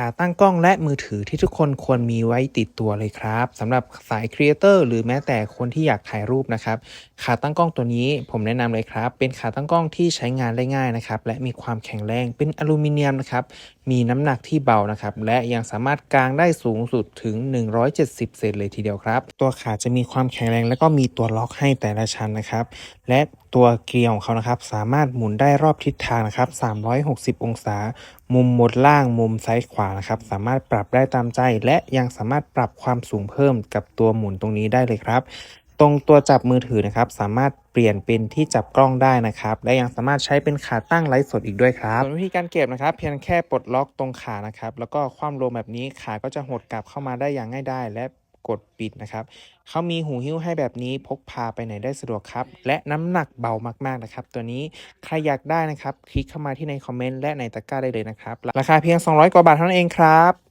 ขาตั้งกล้องและมือถือที่ทุกคนควรมีไว้ติดตัวเลยครับสำหรับสายครีเอเตอร์หรือแม้แต่คนที่อยากถ่ายรูปนะครับขาตั้งกล้องตัวนี้ผมแนะนำเลยครับ เป็นขาตั้งกล้องที่ใช้งานได้ง่ายนะครับและมีความแข็งแรงเป็นอลูมิเนียมนะครับ มีน้ำหนักที่เบานะครับ และยังสามารถกางได้สูงสุดถึง 170 เซนเลยทีเดียวครับ ตัวขาจะมีความแข็งแรงแล้วก็มีตัวล็อกให้แต่ละชั้นนะครับ และตัวเกลียวของเขานะครับ สามารถหมุนได้รอบทิศทางนะครับ 360 องศา มุมบนล่างมุมซ้ายขวานะครับ สามารถปรับได้ตามใจ และยังสามารถปรับความสูงเพิ่มกับตัวหมุนตรงนี้ได้เลยครับ ตรงตัวจับมือถือนะครับ สามารถเปลี่ยนเป็นที่จับกล้องได้นะครับ และยังสามารถใช้เป็นขาตั้งไลฟ์สดอีกด้วยครับส่วนวิธีการเก็บนะครับ เพียงแค่ปลดล็อกตรงขานะครับ แล้วก็คว่ำลงแบบนี้ขาก็จะหดกลับเข้ามาได้อย่างง่ายไดายและกดปิดนะครับ เขามีหูหิ้วให้แบบนี้พกพาไปไหนได้สะดวกครับ และน้ำหนักเบามากๆนะครับ ตัวนี้ใครอยากได้นะครับ คลิกเข้ามาที่ในคอมเมนต์และในตะกร้าได้เลยนะครับ ราคาเพียง 200 กว่าบาทเท่านั้นเองครับ